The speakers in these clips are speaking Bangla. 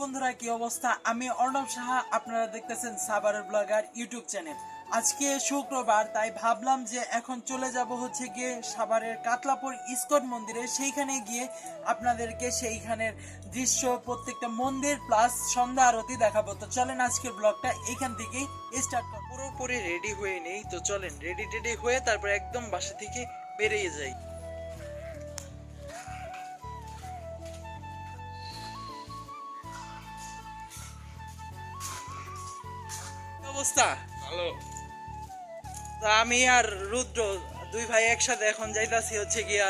বন্ধুরা, কি অবস্থা? আমি অর্ণব সাহা, আপনারা দেখতেছেন সাভারের ব্লগার ইউটিউব চ্যানেল। আজকে শুক্রবার, তাই ভাবলাম যে এখন চলে যাব হচ্ছে গিয়ে সাভারের কাতলাপুর ইস্কন মন্দিরে। সেইখানে গিয়ে আপনাদেরকে সেইখানের দৃশ্য, প্রত্যেকটা মন্দির প্লাস সন্ধ্যা আরতি দেখাবো। তো চলেন আজকের ব্লগটা এইখান থেকেই স্টার্ট পুরোপুরি রেডি হয়ে নেই, তো চলেন রেডি টেডি হয়ে তারপর একদম বাসা থেকে বেরিয়ে যাই। অবস্থা? ভালো। তো আমি আর রুদ্র দুই ভাই একসাথে এখন যাইতাছি হচ্ছে গিয়া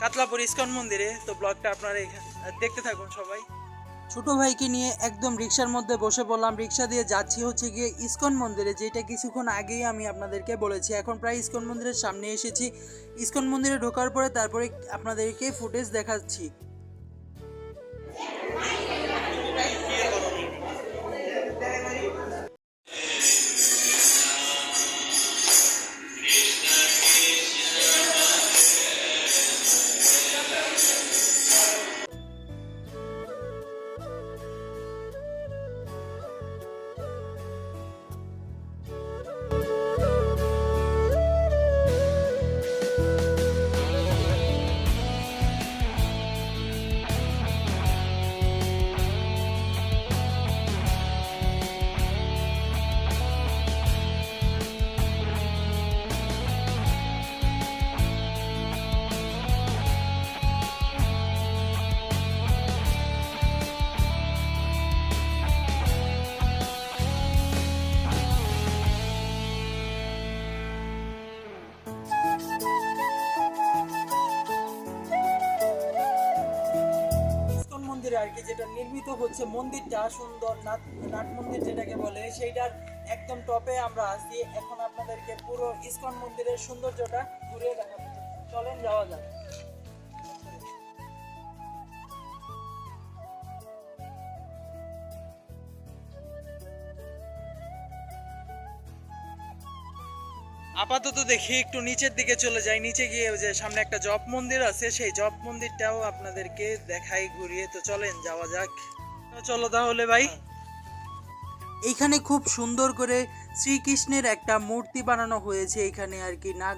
কাতলাপুর ইস্কন মন্দিরে। তো ব্লগটা আপনারা এখানে দেখতে থাকুন সবাই। ছোট ভাইকে নিয়ে একদম রিক্সার মধ্যে বসে পড়লাম। রিক্সা দিয়ে যাচ্ছি হচ্ছে গিয়ে ইস্কন মন্দিরে যেটা কিছুক্ষণ আগেই আমি আপনাদেরকে বলেছি। এখন প্রায় ইস্কন মন্দিরের সামনে এসেছি। ইস্কন মন্দিরে ঢোকার পরে তারপরে আপনাদেরকে ফুটেজ দেখাচ্ছি। কি যেটা নির্মিত হচ্ছে, মন্দিরটা সুন্দর, নাট নাট মন্দির যেটাকে বলে, সেইটার একদম টপে আমরা আছি। এখন আপনাদেরকে পুরো ইস্কন মন্দিরের সৌন্দর্যটা ঘুরে দেখাবো। চলেন, যাওয়া যাক। আপাতত দেখি একটু নিচের দিকে চলে যাই। নিচে গিয়ে যে সামনে একটা জপ মন্দির আছে, সেই জপ মন্দিরটাও আপনাদেরকে দেখাই ঘুরিয়ে। তো চলেন, যাওয়া যাক। চলো তাহলে ভাই। এইখানে খুব সুন্দর করে শ্রীকৃষ্ণের একটা মূর্তি বানানো হয়েছে, এখানে আর কি নাগ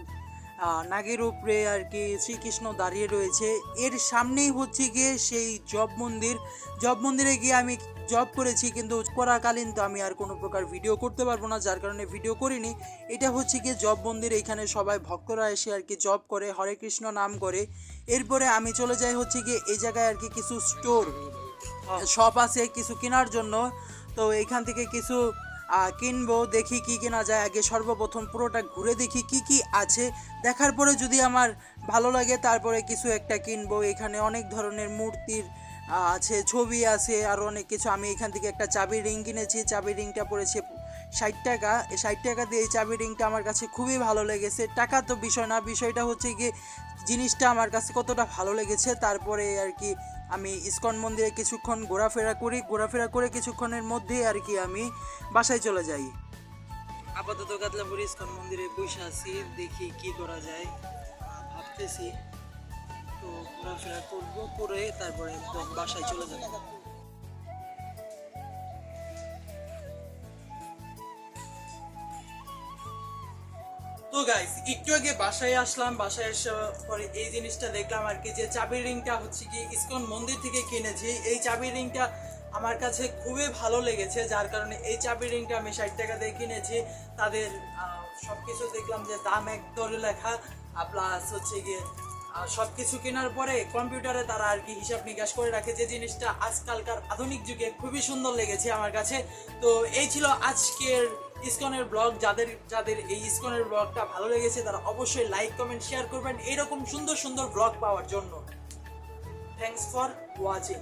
নাগের উপরে আর কি শ্রীকৃষ্ণ দাঁড়িয়ে রয়েছে। এর সামনেই হচ্ছে গিয়ে সেই জব মন্দির। জব মন্দিরে গিয়ে আমি জব করেছি কিন্তু করাকালীন তো আমি আর কোনো প্রকার ভিডিও করতে পারব না যার কারণে ভিডিও করিনি। এটা হচ্ছে গিয়ে জব মন্দির এখানে সবাই ভক্তরা এসে আর কি জব করে হরে কৃষ্ণ নাম করে। এরপরে আমি চলে যাই হচ্ছে গিয়ে এই জায়গায় আর কি কিছু স্টোর শপ আছে কিছু কেনার জন্য। তো এইখান থেকে কিছু কিনবো, দেখি কি কেনা যায়। আগে সর্বপ্রথম পুরোটা ঘুরে দেখি কি কি আছে। দেখার পরে যদি আমার ভালো লাগে, তারপরে কিছু একটা কিনবো। এখানে অনেক ধরনের মূর্তির আছে, ছবি আছে, আর অনেক কিছু। আমি এখান থেকে একটা চাবি রিং কিনেছি। চাবি রিংটা পড়েছে ষাট টাকা। এই ষাট টাকা দিয়ে এই চাবি রিংটা আমার কাছে খুবই ভালো লেগেছে। টাকা তো বিষয় না, বিষয়টা হচ্ছে গিয়ে জিনিসটা আমার কাছে কতটা ভালো লেগেছে। তারপরে আর কি আমি ইস্কন মন্দিরে কিছুক্ষণ ঘোরাফেরা করি, ঘোরাফেরা করে কিছুক্ষণের মধ্যেই আর কি আমি বাসায় চলে যাই। আপাতত কাতলাপুর ইস্কন মন্দিরে বসে আছি, দেখি কি করা যায়। ভাবতেছি। তো ঘোরাফেরা করব, করে তারপরে একদম বাসায় চলে যাব। তো গাইস একটু আগে বাসায় আসলাম, বাসায় আসার পরে এই জিনিসটা দেখলাম আর কি, যে চাবি রিংটা হচ্ছে কি ইসকন মন্দির থেকে কিনেছি। এই চাবি রিংটা আমার কাছে খুবই ভালো লেগেছে, যার কারণে এই চাবি রিংটা আমি ষাট টাকা দিয়ে কিনেছি। তাদের সব কিছু দেখলাম যে দাম এক দরে লেখা প্লাস হচ্ছে গিয়ে সব কিছু কেনার পরে কম্পিউটারে তারা আর কি হিসাব নিকাশ করে রাখে যে জিনিসটা আজকালকার আধুনিক যুগে খুবই সুন্দর লেগেছে আমার কাছে। তো এই ছিল আজকের ইসকনের ব্লগ, যাদের যাদের এই ইসকনের ব্লগটা ভালো লেগেছে, তারা অবশ্যই লাইক কমেন্ট শেয়ার করবেন। এরকম সুন্দর সুন্দর ব্লগ পাওয়ার জন্য। Thanks for watching